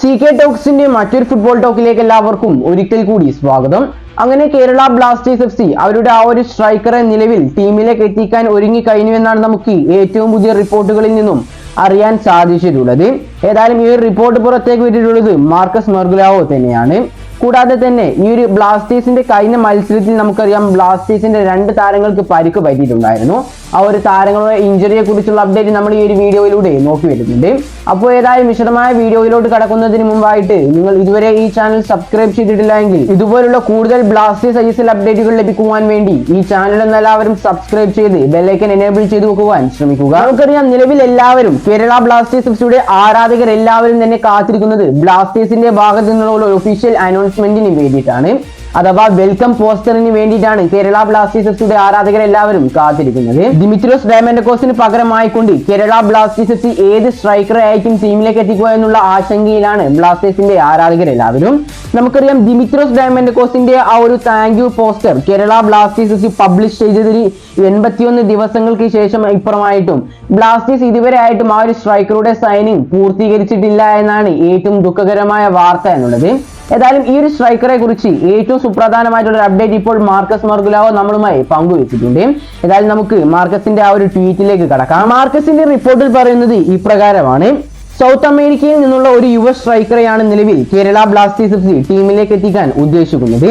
C K ടോക്സിന്റെ മറ്റൊരു football ടോക്കിലേക്ക് എല്ലാവർക്കും ഒരിക്കൽ കൂടി സ്വാഗതം. അങ്ങനെ കേരള ബ്ലാസ്റ്റേഴ്സ് എഫ് സി അവരുടെ ആ ഒരു സ്ട്രൈക്കറെ നിലവിൽ ടീമിലേക്ക് എത്തിക്കാൻ ഒരുങ്ങി കഴിഞ്ഞു എന്നാണ് നമുക്ക് ഏറ്റവും പുതിയ റിപ്പോർട്ടുകളിൽ നിന്നും അറിയാൻ സാധിച്ചിട്ടുള്ളത്. ഏതായാലും ഈ ഒരു റിപ്പോർട്ട് പുറത്തേക്ക് വിട്ടിട്ടുള്ളത് മാർക്കസ് മെർഗുലാവോ തന്നെയാണ്. കൂടാതെ തന്നെ ഈ ഒരു ബ്ലാസ്റ്റേഴ്സിന്റെ കഴിഞ്ഞ മത്സരത്തിൽ നമുക്കറിയാം ബ്ലാസ്റ്റേഴ്സിന്റെ രണ്ട് താരങ്ങൾക്ക് പരിക്ക് പറ്റിയിട്ടുണ്ടായിരുന്നു. ആ ഒരു താരങ്ങളുടെ ഇഞ്ചുറിയെ കുറിച്ചുള്ള അപ്ഡേറ്റ് നമ്മൾ ഈ ഒരു വീഡിയോയിലൂടെ നോക്കി വരുന്നുണ്ട്. അപ്പോൾ ഏതായാലും വിശദമായ വീഡിയോയിലോട്ട് കടക്കുന്നതിന് മുമ്പായിട്ട് നിങ്ങൾ ഇതുവരെ ഈ ചാനൽ സബ്സ്ക്രൈബ് ചെയ്തിട്ടില്ല എങ്കിൽ ഇതുപോലുള്ള കൂടുതൽ ബ്ലാസ്റ്റേഴ്സ് ഐ എസ് എൽ അപ്ഡേറ്റുകൾ ലഭിക്കുവാൻ വേണ്ടി ഈ ചാനൽ എന്നെല്ലാവരും സബ്സ്ക്രൈബ് ചെയ്ത് ബെല്ലൈക്കൻ എനേബിൾ ചെയ്ത് വെക്കുവാൻ ശ്രമിക്കുക. നമുക്കറിയാം നിലവിൽ എല്ലാവരും കേരള ബ്ലാസ്റ്റേഴ്സ് എഫ്സിയുടെ ആരാധകർ എല്ലാവരും തന്നെ കാത്തിരിക്കുന്നത് ബ്ലാസ്റ്റേഴ്സിന്റെ ഭാഗത്തു നിന്നുള്ള ഒരു ഒഫീഷ്യൽ അനൗൺസ്മെന്റിന് വേണ്ടിയിട്ടാണ്. അഥവാ വെൽക്കം പോസ്റ്ററിന് വേണ്ടിയിട്ടാണ് കേരള ബ്ലാസ്റ്റേഴ്സിന്റെ ആരാധകരെല്ലാവരും കാത്തിരിക്കുന്നത്. ദിമിത്രോസ് ഡയമൻഡക്കോസിന് പകരമായിക്കൊണ്ട് കേരള ബ്ലാസ്റ്റേഴ്സ് ഏത് സ്ട്രൈക്കറെ ആയിരിക്കും ടീമിലേക്ക് എത്തിക്കുക എന്നുള്ള ആശങ്കയിലാണ് ബ്ലാസ്റ്റേഴ്സിന്റെ ആരാധകർ എല്ലാവരും. നമുക്കറിയാം ദിമിത്രോസ് ഡയമൻഡക്കോസിന്റെ ആ ഒരു thank you poster Kerala Blasters publish ചെയ്തതിന് എൺപത്തിയൊന്ന് ദിവസങ്ങൾക്ക് ശേഷം ഇപ്പുറമായിട്ടും ബ്ലാസ്റ്റേഴ്സ് ഇതുവരെ ആയിട്ടും ആ ഒരു സ്ട്രൈക്കറുടെ സൈനിങ് പൂർത്തീകരിച്ചിട്ടില്ല എന്നാണ് ഏറ്റവും ദുഃഖകരമായ വാർത്ത എന്നുള്ളത്. ഏതായാലും ഈ ഒരു സ്ട്രൈക്കറെ കുറിച്ച് ഏറ്റവും സുപ്രധാനമായിട്ടുള്ള ഒരു അപ്ഡേറ്റ് ഇപ്പോൾ മാർക്കസ് മർഗുലാവോ നമ്മളുമായി പങ്കുവെച്ചിട്ടുണ്ട്. ഏതായാലും നമുക്ക് മാർക്കസിന്റെ ആ ഒരു ട്വീറ്റിലേക്ക് കടക്കാം. മാർക്കസിന്റെ റിപ്പോർട്ടിൽ പറയുന്നത് ഇപ്രകാരമാണ്. സൗത്ത് അമേരിക്കയിൽ നിന്നുള്ള ഒരു യുവ സ്ട്രൈക്കറെയാണ് നിലവിൽ കേരള ബ്ലാസ്റ്റേഴ്സ് എഫ് സി ടീമിലേക്ക് എത്തിക്കാൻ ഉദ്ദേശിക്കുന്നത്.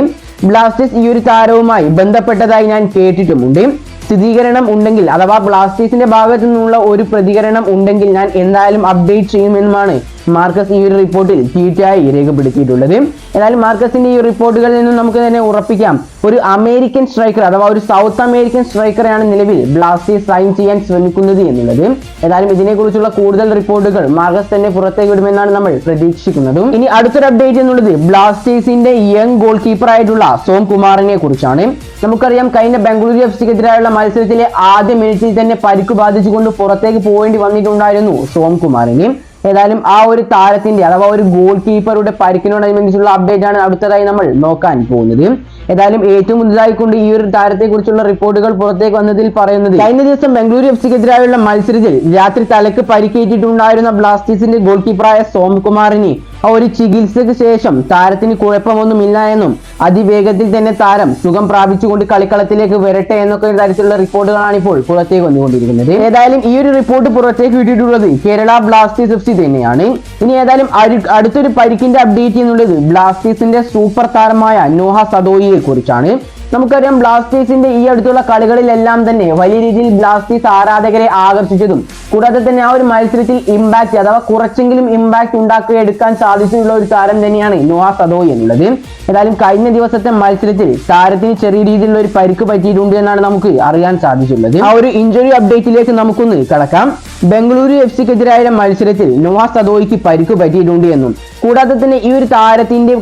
ബ്ലാസ്റ്റേഴ്സ് ഈ ഒരു താരവുമായി ബന്ധപ്പെട്ടതായി ഞാൻ കേട്ടിട്ടുമുണ്ട്. സ്ഥിരീകരണം ഉണ്ടെങ്കിൽ അഥവാ ബ്ലാസ്റ്റേഴ്സിന്റെ ഭാഗത്തു നിന്നുള്ള ഒരു പ്രതികരണം ഉണ്ടെങ്കിൽ ഞാൻ എന്തായാലും അപ്ഡേറ്റ് ചെയ്യുമെന്നുമാണ് മാർക്കസ് ഈ ഒരു റിപ്പോർട്ടിൽ ട്വീറ്റായി രേഖപ്പെടുത്തിയിട്ടുള്ളത്. എന്നാൽ മാർക്കസിന്റെ ഈ റിപ്പോർട്ടുകളിൽ നിന്നും നമുക്ക് തന്നെ ഉറപ്പിക്കാം. ഒരു അമേരിക്കൻ സ്ട്രൈക്കർ അഥവാ ഒരു സൗത്ത് അമേരിക്കൻ സ്ട്രൈക്കറെയാണ് നിലവിൽ ബ്ലാസ്റ്റേഴ്സ് സൈൻ ചെയ്യാൻ ശ്രമിക്കുന്നത് എന്നുള്ളത്. ഏതായാലും ഇതിനെക്കുറിച്ചുള്ള കൂടുതൽ റിപ്പോർട്ടുകൾ മാർക്കസ് തന്നെ പുറത്തേക്ക് വിടുമെന്നാണ് നമ്മൾ പ്രതീക്ഷിക്കുന്നതും. ഇനി അടുത്തൊരു അപ്ഡേറ്റ് എന്നുള്ളത് ബ്ലാസ്റ്റേഴ്സിന്റെ യങ് ഗോൾ കീപ്പർ ആയിട്ടുള്ള സോം കുമാറിനെ കുറിച്ചാണ്. നമുക്കറിയാം കഴിഞ്ഞ ബംഗളൂരു എഫ് സിക്കെതിരായുള്ള മത്സരത്തിലെ ആദ്യ മിനിറ്റിൽ തന്നെ പരിക്ക് ബാധിച്ചുകൊണ്ട് പുറത്തേക്ക് പോകേണ്ടി വന്നിട്ടുണ്ടായിരുന്നു സോം കുമാറിന്. ഏതായാലും ആ ഒരു താരത്തിന്റെ അഥവാ ഒരു ഗോൾ കീപ്പറുടെ പരിക്കിനോടനുബന്ധിച്ചുള്ള അപ്ഡേറ്റ് ആണ് അടുത്തതായി നമ്മൾ നോക്കാൻ പോകുന്നത്. ഏതായാലും ഏറ്റവും കൊണ്ട് ഈ ഒരു താരത്തെ കുറിച്ചുള്ള റിപ്പോർട്ടുകൾ പുറത്തേക്ക് വന്നതിൽ പറയുന്നത് കഴിഞ്ഞ ദിവസം ബംഗളൂരു എഫ് സിക്കെതിരായുള്ള മത്സരത്തിൽ രാത്രി തലക്ക് പരിക്കേറ്റിട്ടുണ്ടായിരുന്ന ബ്ലാസ്റ്റേഴ്സിന്റെ ഗോൾ കീപ്പറായ സോംകുമാറിന് ഒരു ചികിത്സയ്ക്ക് ശേഷം താരത്തിന് കുഴപ്പമൊന്നുമില്ല എന്നും അതിവേഗത്തിൽ തന്നെ താരം സുഖം പ്രാപിച്ചുകൊണ്ട് കളിക്കളത്തിലേക്ക് വരട്ടെ എന്നൊക്കെ തരത്തിലുള്ള റിപ്പോർട്ടുകളാണ് ഇപ്പോൾ പുറത്തേക്ക് വന്നുകൊണ്ടിരിക്കുന്നത്. ഏതായാലും ഈ ഒരു റിപ്പോർട്ട് പുറത്തേക്ക് വിട്ടിട്ടുള്ളത് കേരള ബ്ലാസ്റ്റേഴ്സ് എഫ് സി തന്നെയാണ്. ഇനി ഏതായാലും അടുത്തൊരു പരിക്കിന്റെ അപ്ഡേറ്റ് എന്നുള്ളത് ബ്ലാസ്റ്റേഴ്സിന്റെ സൂപ്പർ താരമായ നോഹ സദോയിയെ കുറിച്ചാണ്. നമുക്കറിയാം ബ്ലാസ്റ്റേഴ്സിന്റെ ഈ അടുത്തുള്ള കളികളിലെല്ലാം തന്നെ വലിയ രീതിയിൽ ബ്ലാസ്റ്റേഴ്സ് ആരാധകരെ ആകർഷിച്ചതും കൂടാതെ തന്നെ ആ ഒരു മത്സരത്തിൽ ഇമ്പാക്ട് അഥവാ കുറച്ചെങ്കിലും ഇമ്പാക്ട് ഉണ്ടാക്കി എടുക്കാൻ സാധിച്ചിട്ടുള്ള ഒരു താരം തന്നെയാണ് നോഹ സദോ എന്നുള്ളത്. ഏതായാലും കഴിഞ്ഞ ദിവസത്തെ മത്സരത്തിൽ താരത്തിന് ചെറിയ രീതിയിലുള്ള ഒരു പരിക്ക് പറ്റിയിട്ടുണ്ട് എന്നാണ് നമുക്ക് അറിയാൻ സാധിച്ചിട്ടുള്ളത്. ആ ഒരു ഇഞ്ചുറി അപ്ഡേറ്റിലേക്ക് നമുക്കൊന്ന് കടക്കാം. ബംഗളൂരു എഫ് സിക്കെതിരായ മത്സരത്തിൽ നോഹ സദോയ്ക്ക് പരിക്ക് പറ്റിയിട്ടുണ്ട് എന്നും കൂടാതെ തന്നെ ഈ ഒരു താരത്തിന്റെ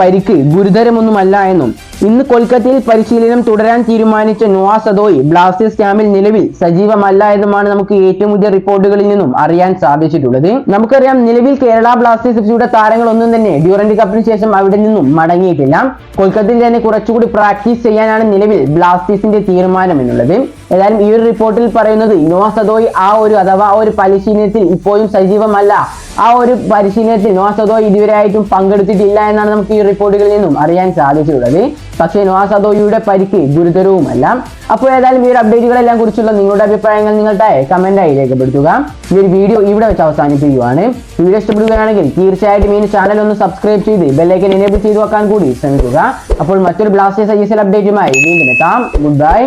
പരിക്ക് ഗുരുതരമൊന്നുമല്ല എന്നും ഇന്ന് കൊൽക്കത്തയിൽ പരിശീലനം തുടരാൻ തീരുമാനിച്ച നോഹ സദോയ് ബ്ലാസ്റ്റേഴ്സ് ക്യാമ്പിൽ നിലവിൽ സജീവമല്ല എന്നുമാണ് നമുക്ക് ഏറ്റവും പുതിയ റിപ്പോർട്ടുകളിൽ നിന്നും അറിയാൻ സാധിച്ചിട്ടുള്ളത്. നമുക്കറിയാം നിലവിൽ കേരള ബ്ലാസ്റ്റേഴ്സ് എഫ് സിയുടെ താരങ്ങളൊന്നും തന്നെ ഡ്യൂറന്റ് കപ്പിന് ശേഷം അവിടെ നിന്നും മടങ്ങിയിട്ടില്ല. കൊൽക്കത്തയിൽ തന്നെ കുറച്ചുകൂടി പ്രാക്ടീസ് ചെയ്യാനാണ് നിലവിൽ ബ്ലാസ്റ്റേഴ്സിന്റെ തീരുമാനം എന്നുള്ളത്. ഏതായാലും ഈ ഒരു റിപ്പോർട്ടിൽ പറയുന്നത് നോഹ സദോയ് ആ ഒരു അഥവാ ആ ഒരു പരിശീലനത്തിൽ ഇപ്പോഴും സജീവമല്ല. ആ ഒരു പരിശീലനത്തിൽ നോഹ ഇതുവരെ ഇതുവരെയായിട്ടും പങ്കെടുത്തിട്ടില്ല എന്നാണ് നമുക്ക് ഈ റിപ്പോർട്ടുകളിൽ നിന്നും അറിയാൻ സാധിച്ചിട്ടുള്ളത്. പക്ഷേ നോഹ അതോയുടെ പരിക്ക് ഗുരുതരവുമല്ല. അപ്പോൾ ഏതായാലും ഈ ഒരു അപ്ഡേറ്റുകളെല്ലാം കുറിച്ചുള്ള നിങ്ങളുടെ അഭിപ്രായങ്ങൾ നിങ്ങളുടെ കമന്റായി രേഖപ്പെടുത്തുക. ഈ ഒരു വീഡിയോ ഇവിടെ വെച്ച് അവസാനിപ്പിക്കുകയാണ് വീഡിയോ ഇഷ്ടപ്പെടുകയാണെങ്കിൽ തീർച്ചയായിട്ടും ഈ ചാനൽ ഒന്ന് സബ്സ്ക്രൈബ് ചെയ്ത് ബെല്ലൈക്കൻ എനേബിൾ ചെയ്തു വെക്കാൻ കൂടി ശ്രമിക്കുക. അപ്പോൾ മറ്റൊരു ബ്ലാസ്റ്റേഴ്സ് ഐ എസ് എൽ അപ്ഡേറ്റുമായി വീണ്ടും എത്താം. Good bye